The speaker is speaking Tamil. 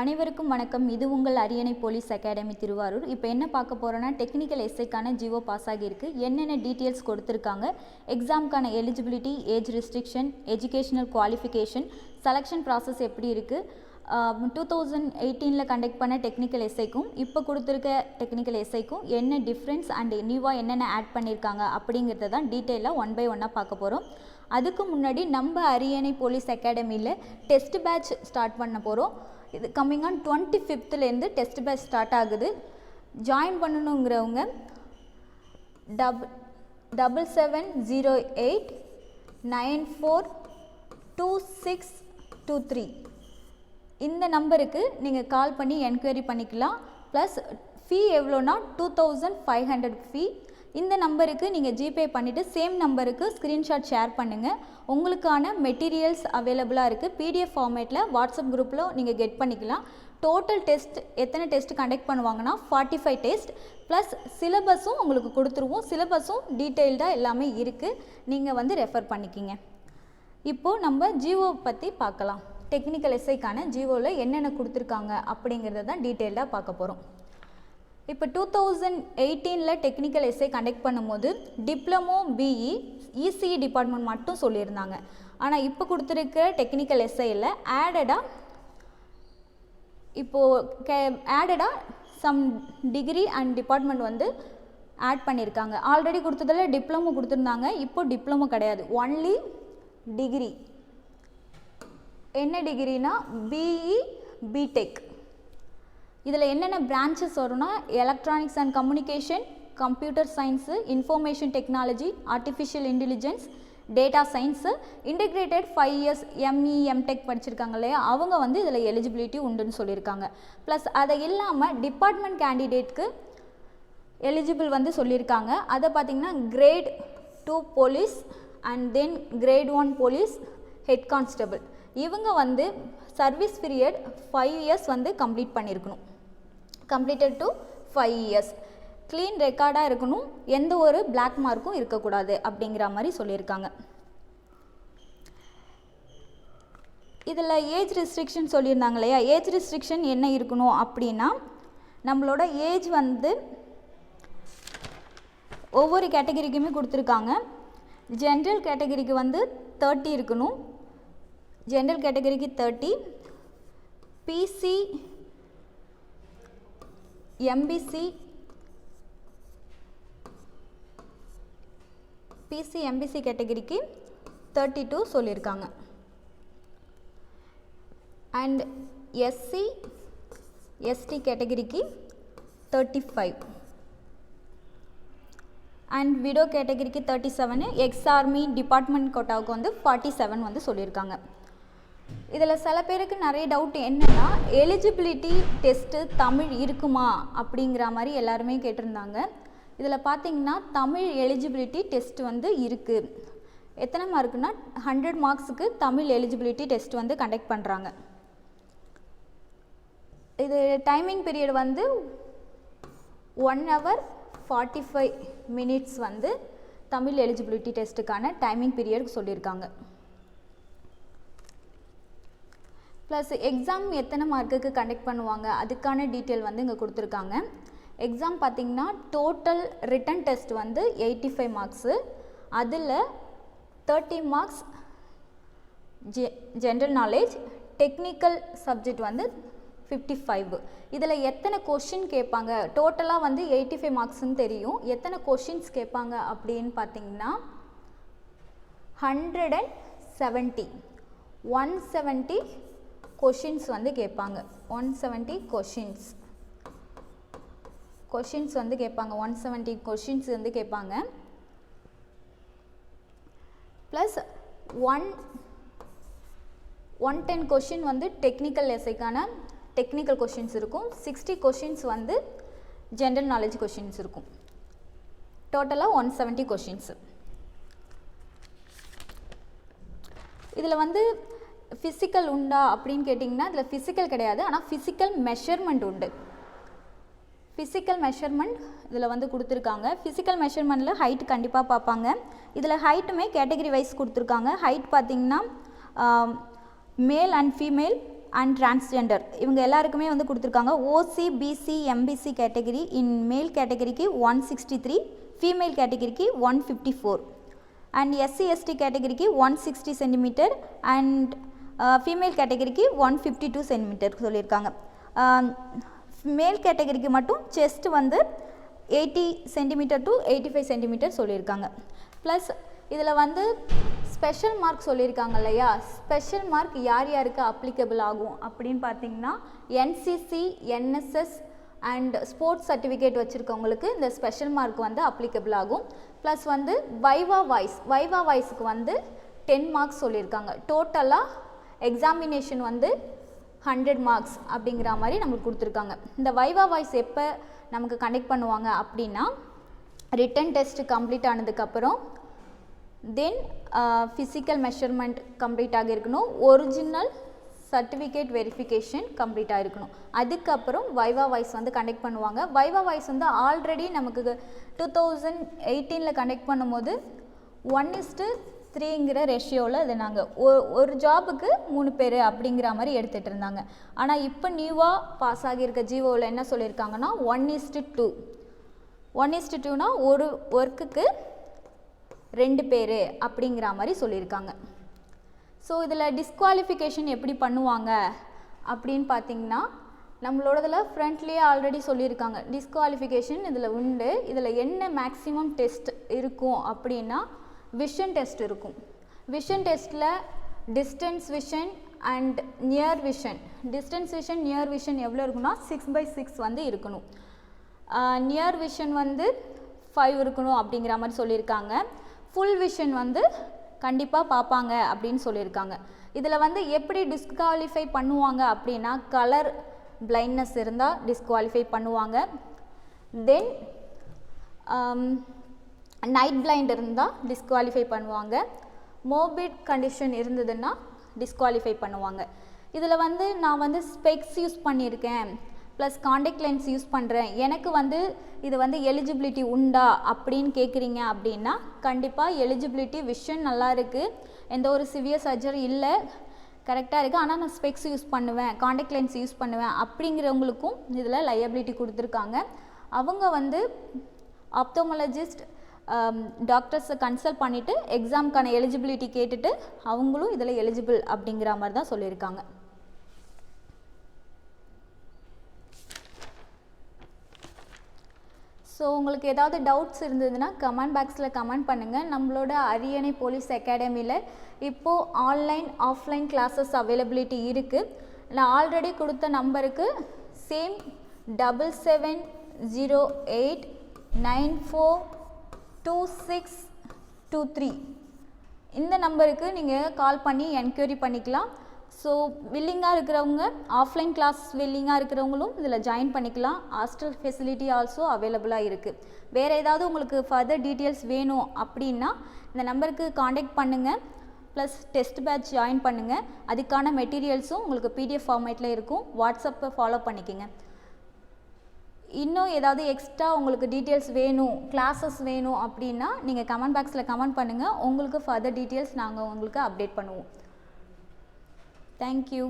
அனைவருக்கும் வணக்கம். இது உங்கள் அரியணை போலீஸ் அகாடமி திருவாரூர். இப்போ என்ன பார்க்க போகிறோன்னா டெக்னிக்கல் எஸ்ஐக்கான ஜிஓ பாஸ் ஆகியிருக்கு. என்னென்ன டீட்டெயில்ஸ் கொடுத்துருக்காங்க? எக்ஸாமுக்கான eligibility age restriction educational qualification selection process எப்படி இருக்குது டூ தௌசண்ட் எயிட்டீனில் கண்டக்ட் பண்ண டெக்னிக்கல் எஸ்ஐக்கும் இப்போ கொடுத்துருக்க டெக்னிக்கல் எஸ்ஐக்கும் என்ன டிஃப்ரென்ஸ் அண்ட் நியூவாக என்னென்ன ஆட் பண்ணியிருக்காங்க அப்படிங்கிறத தான் டீட்டெயிலாக ஒன் பை ஒன்னாக பார்க்க போகிறோம் அதுக்கு முன்னாடி நம்ம அரியணை போலீஸ் அகாடமியில் டெஸ்ட் பேட்ச் ஸ்டார்ட் பண்ண போகிறோம் இது கம்மிங் ஆன் டுவெண்ட்டி ஃபிஃப்த்துலேருந்து டெஸ்ட் பேட்ச் ஸ்டார்ட் ஆகுது. Join பண்ணணுங்கிறவங்க double double seven zero eight nine four two six two three இந்த நம்பருக்கு நீங்கள் கால் பண்ணி என்கொயரி பண்ணிக்கலாம். ப்ளஸ் ஃபீ எவ்வளோனா two thousand five hundred fee இந்த நம்பருக்கு நீங்கள் ஜிபே பண்ணிவிட்டு சேம் நம்பருக்கு ஸ்க்ரீன்ஷாட் ஷேர் பண்ணுங்கள் உங்களுக்கான மெட்டீரியல்ஸ் அவைலபிளாக இருக்குது பிடிஎஃப் ஃபார்மேட்டில் வாட்ஸ்அப் குரூப்பில் நீங்கள் கெட் பண்ணிக்கலாம். டோட்டல் டெஸ்ட் எத்தனை டெஸ்ட் கண்டக்ட் பண்ணுவாங்கன்னா ஃபார்ட்டி ஃபைவ் டெஸ்ட் ப்ளஸ் சிலபஸும் உங்களுக்கு கொடுத்துருவோம். சிலபஸும் டீட்டெயில்டாக எல்லாமே இருக்குது நீங்கள் வந்து ரெஃபர் பண்ணிக்கிங்க. இப்போது நம்ம ஜிஓ பற்றி பார்க்கலாம். டெக்னிக்கல் எஸ்ஐக்கான ஜிஓவில் என்னென்ன கொடுத்துருக்காங்க அப்படிங்கிறத தான் டீட்டெயில்டாக பார்க்க போகிறோம் இப்போ டூ தௌசண்ட் எயிட்டீனில் டெக்னிக்கல் எஸ்ஐ கண்டக்ட் பண்ணும்போது டிப்ளமோ பிஇ இசிஇ டிபார்ட்மெண்ட் மட்டும் சொல்லியிருந்தாங்க. ஆனால் இப்போ கொடுத்துருக்க டெக்னிக்கல் எஸ்ஐயில் ஆடடாக இப்போது கே ஆடடாக சம் டிகிரி அண்ட் டிபார்ட்மெண்ட் வந்து ஆட் பண்ணியிருக்காங்க. ஆல்ரெடி கொடுத்ததில் டிப்ளமோ கொடுத்துருந்தாங்க இப்போ டிப்ளமோ கிடையாது. ஒன்லி டிகிரி என்ன டிகிரினா பிஇ பிடெக் இதில் என்னென்ன பிரான்ச்சஸ் வரும்னா electronics and communication computer science information technology artificial intelligence data science integrated five years ME MTech படிச்சிருக்காங்க இல்லையா? அவங்க வந்து இதில் எலிஜிபிலிட்டி உண்டுன்னு சொல்லியிருக்காங்க. ப்ளஸ் அதை இல்லாமல் டிபார்ட்மெண்ட் கேண்டிடேட்க்கு எலிஜிபிள் வந்து சொல்லியிருக்காங்க. அதை பார்த்திங்கன்னா grade two police and then grade one police head constable இவங்க வந்து சர்வீஸ் பீரியட் ஃபைவ் இயர்ஸ் வந்து கம்ப்ளீட் பண்ணியிருக்கணும். Completed to five years clean ரெக்கார்டாக இருக்கணும். எந்த ஒரு பிளாக் மார்க்கும் இருக்கக்கூடாது அப்படிங்கிற மாதிரி சொல்லியிருக்காங்க. இதில் ஏஜ் ரெஸ்ட்ரிக்ஷன் சொல்லியிருந்தாங்க இல்லையா? ஏஜ் ரெஸ்ட்ரிக்ஷன் என்ன இருக்கணும் அப்படின்னா நம்மளோட ஏஜ் வந்து ஒவ்வொரு கேட்டகரிக்குமே கொடுத்துருக்காங்க. ஜென்ரல் கேட்டகரிக்கு வந்து தேர்ட்டி இருக்கணும். ஜென்ரல் கேட்டகரிக்கு thirty BC MBC BC MBC கேட்டகரிக்கு தேர்ட்டி டூ சொல்லியிருக்காங்க அண்ட் எஸ்சி எஸ்டி கேட்டகரிக்கு தேர்ட்டி ஃபைவ் அண்ட் விடோ கேட்டகரிக்கு thirty seven ex army department கோட்டாவுக்கு வந்து ஃபார்ட்டி செவன் வந்து சொல்லியிருக்காங்க இதில் சில பேருக்கு நிறைய டவுட் என்னென்னா எலிஜிபிலிட்டி டெஸ்ட்டு தமிழ் இருக்குமா அப்படிங்கிற மாதிரி எல்லாருமே கேட்டிருந்தாங்க. இதில் பார்த்தீங்கன்னா தமிழ் எலிஜிபிலிட்டி டெஸ்ட் வந்து இருக்குது எத்தனை மார்க்குன்னா ஹண்ட்ரட் மார்க்ஸுக்கு தமிழ் எலிஜிபிலிட்டி டெஸ்ட் வந்து கண்டக்ட் பண்ணுறாங்க இது டைமிங் பீரியட் வந்து one hour forty five minutes வந்து தமிழ் எலிஜிபிலிட்டி டெஸ்ட்டுக்கான டைமிங் பீரியட் சொல்லியிருக்காங்க. ப்ளஸ் எக்ஸாம் எத்தனை மார்க்குக்கு கண்டக்ட் பண்ணுவாங்க? அதுக்கான டீட்டெயில் வந்து இங்கே கொடுத்துருக்காங்க. எக்ஸாம் பார்த்திங்கன்னா டோட்டல் ரிட்டன் டெஸ்ட் வந்து எயிட்டி ஃபைவ் மார்க்ஸு அதில் தேர்ட்டி மார்க்ஸ் ஜெ ஜென்ரல் நாலேஜ் டெக்னிக்கல் சப்ஜெக்ட் வந்து ஃபிஃப்டி ஃபைவ் இதில் எத்தனை கொஷின் கேட்பாங்க? டோட்டலாக வந்து எயிட்டி ஃபைவ் மார்க்ஸ்னு தெரியும். எத்தனை கொஷின்ஸ் கேட்பாங்க அப்படின்னு பார்த்தீங்கன்னா hundred and seventy one seventy questions வந்து கேட்பாங்க. ஒன் செவன்ட்டி கொஷின்ஸ் கொஷின்ஸ் வந்து கேட்பாங்க. ஒன் செவன்ட்டி கொஷின்ஸ் வந்து கேட்பாங்க. Plus one one ten question வந்து டெக்னிக்கல் எஸ்ஐக்கான டெக்னிக்கல் கொஷின்ஸ் இருக்கும். சிக்ஸ்டி கொஷின்ஸ் வந்து ஜென்ரல் நாலேஜ் கொஷின்ஸ் இருக்கும். டோட்டலாக ஒன் செவன்ட்டி கொஷின்ஸு இதில் வந்து ஃபிசிக்கல் உண்டா அப்படின்னு கேட்டிங்கன்னா இதில் ஃபிசிக்கல் கிடையாது. ஆனால் ஃபிசிக்கல் மெஷர்மெண்ட் உண்டு. ஃபிசிக்கல் மெஷர்மெண்ட் இதில் வந்து கொடுத்துருக்காங்க. ஃபிசிக்கல் மெஷர்மெண்ட்டில் ஹைட் கண்டிப்பாக பார்ப்பாங்க. இதில் ஹைட்டுமே கேட்டகரி வைஸ் கொடுத்துருக்காங்க. ஹைட் பார்த்திங்கன்னா male and female and transgender இவங்க எல்லாருக்குமே வந்து கொடுத்துருக்காங்க. ஓசி பிசி எம்பிசி கேட்டகரி இன் மேல் கேட்டகரிக்கு ஒன் சிக்ஸ்டி த்ரீ ஃபீமேல் கேட்டகரிக்கு one fifty four and SC ST கேட்டகரிக்கு one sixty centimetre and female கேட்டகரிக்கு ஒன் ஃபிஃப்டி டூ சென்டிமீட்டர் சொல்லியிருக்காங்க. மேல் கேட்டகரிக்கு மட்டும் செஸ்ட் வந்து eighty centimetre to eighty five centimetre சொல்லியிருக்காங்க. ப்ளஸ் இதில் வந்து ஸ்பெஷல் மார்க் சொல்லியிருக்காங்க இல்லையா? ஸ்பெஷல் மார்க் யார் யாருக்கு அப்ளிகபிள் ஆகும் அப்படின்னு பார்த்தீங்கன்னா NCC NSS and sports certificate வச்சுருக்கவங்களுக்கு இந்த ஸ்பெஷல் மார்க் வந்து அப்ளிகபிள் ஆகும். ப்ளஸ் வந்து வைவா வாய்ஸ் வைவா வாய்ஸுக்கு வந்து டென் மார்க்ஸ் சொல்லியிருக்காங்க. டோட்டலாக எக்ஸாமினேஷன் வந்து ஹண்ட்ரட் மார்க்ஸ் அப்படிங்கிற மாதிரி நம்மளுக்கு கொடுத்துருக்காங்க. இந்த வைவா வாய்ஸ் எப்போ நமக்கு கண்டக்ட் பண்ணுவாங்க அப்படின்னா ரிட்டன் டெஸ்ட் கம்ப்ளீட் ஆனதுக்கப்புறம் தென் ஃபிசிக்கல் மெஷர்மெண்ட் கம்ப்ளீட் ஆகியிருக்கணும் ஒரிஜினல் சர்டிஃபிகேட் வெரிஃபிகேஷன் கம்ப்ளீட் ஆகிருக்கணும் அதுக்கப்புறம் வைவா வாய்ஸ் வந்து கண்டக்ட் பண்ணுவாங்க. வைவா வாய்ஸ் வந்து ஆல்ரெடி நமக்கு டூ தௌசண்ட் எயிட்டீனில் கண்டக்ட் பண்ணும்போது ஒன் இஸ்ட்டு த்ரீங்கிற ரேஷியோவில் இது நாங்கள் ஒரு ஜாபுக்கு மூணு பேர் அப்படிங்கிற மாதிரி எடுத்துகிட்டு இருந்தாங்க. ஆனால் இப்போ நியூவாக பாஸ் ஆகியிருக்க ஜிஓவில் என்ன சொல்லியிருக்காங்கன்னா one is to two one is to டூனா ஒரு ஒர்க்குக்கு ரெண்டு பேர் அப்படிங்கிற மாதிரி சொல்லியிருக்காங்க. ஸோ இதில் டிஸ்குவாலிஃபிகேஷன் எப்படி பண்ணுவாங்க அப்படின்னு பார்த்தீங்கன்னா நம்மளோடதில் ஃப்ரண்ட்லேயே ஆல்ரெடி சொல்லியிருக்காங்க. டிஸ்குவாலிஃபிகேஷன் இதில் உண்டு. இதில் என்ன மேக்ஸிமம் டெஸ்ட் இருக்கும் அப்படின்னா விஷன் டெஸ்ட் இருக்கும். விஷன் டெஸ்ட்டில் distance vision and near vision distance vision near vision எவ்வளோ இருக்குன்னா சிக்ஸ் பை சிக்ஸ் வந்து இருக்கணும். நியர் விஷன் வந்து ஃபைவ் இருக்கணும் அப்படிங்கிற மாதிரி சொல்லியிருக்காங்க. ஃபுல் விஷன் வந்து கண்டிப்பாக பார்ப்பாங்க அப்படின்னு சொல்லியிருக்காங்க. இதில் வந்து எப்படி டிஸ்குவாலிஃபை பண்ணுவாங்க அப்படின்னா கலர் பிளைண்ட்னஸ் இருந்தால் டிஸ்குவாலிஃபை பண்ணுவாங்க. தென் நைட் பிளைண்ட் இருந்தால் டிஸ்குவாலிஃபை பண்ணுவாங்க. மோபிட் கண்டிஷன் இருந்ததுன்னா டிஸ்குவாலிஃபை பண்ணுவாங்க. இதில் வந்து நான் வந்து ஸ்பெக்ஸ் யூஸ் பண்ணியிருக்கேன். ப்ளஸ் காண்டாக்ட் லென்ஸ் யூஸ் பண்ணுறேன் எனக்கு வந்து இது வந்து எலிஜிபிலிட்டி உண்டா அப்படின்னு கேட்குறீங்க அப்படின்னா கண்டிப்பாக எலிஜிபிலிட்டி விஷன் நல்லா இருக்குது எந்த ஒரு சிவியர் சர்ஜரி இல்லை. கரெக்டாக இருக்குது ஆனால் நான் ஸ்பெக்ஸ் யூஸ் பண்ணுவேன். காண்டாக்ட் லென்ஸ் யூஸ் பண்ணுவேன் அப்படிங்கிறவங்களுக்கும் இதில் லையபிலிட்டி கொடுத்துருக்காங்க. அவங்க வந்து ஆப்தோமலஜிஸ்ட் டாக்டர்ஸை கன்சல்ட் பண்ணிவிட்டு எக்ஸாமுக்கான எலிஜிபிலிட்டி கேட்டுட்டு அவங்களும் இதில் எலிஜிபிள் அப்படிங்கிற மாதிரி தான் சொல்லியிருக்காங்க. ஸோ உங்களுக்கு ஏதாவது டவுட்ஸ் இருந்ததுன்னா கமெண்ட் பாக்ஸில் கமெண்ட் பண்ணுங்கள் நம்மளோட அரியணை போலீஸ் அகாடமியில் இப்போது ஆன்லைன் ஆஃப்லைன் கிளாஸஸ் அவைலபிலிட்டி இருக்குது நான் ஆல்ரெடி கொடுத்த நம்பருக்கு same double seven zero eight nine four two six two three இந்த நம்பருக்கு நீங்கள் கால் பண்ணி என்கொயரி பண்ணிக்கலாம். ஸோ வில்லிங்காக இருக்கிறவங்க ஆஃப்லைன் கிளாஸ் வில்லிங்காக இருக்கிறவங்களும் இதில் ஜாயின் பண்ணிக்கலாம். ஹாஸ்டல் ஃபெசிலிட்டி ஆல்சோ அவைலபிளாக இருக்குது வேறு ஏதாவது உங்களுக்கு ஃபர்தர் டீட்டெயில்ஸ் வேணும் அப்படின்னா இந்த நம்பருக்கு காண்டாக்ட் பண்ணுங்கள் ப்ளஸ் டெஸ்ட் பேட்ச் ஜாயின் பண்ணுங்கள் அதுக்கான மெட்டீரியல்ஸும் உங்களுக்கு பிடிஎஃப் ஃபார்மேட்டில் இருக்கும். வாட்ஸ்அப்பை ஃபாலோ பண்ணிக்கோங்க. இன்னும் ஏதாவது எக்ஸ்ட்ரா உங்களுக்கு டீட்டெயில்ஸ் வேணும் கிளாஸஸ் வேணும் அப்படின்னா நீங்கள் கமெண்ட் பாக்ஸில் கமெண்ட் பண்ணுங்கள் உங்களுக்கு ஃபர்தர் டீட்டெயில்ஸ் நாங்கள் உங்களுக்கு அப்டேட் பண்ணுவோம். தேங்க்யூ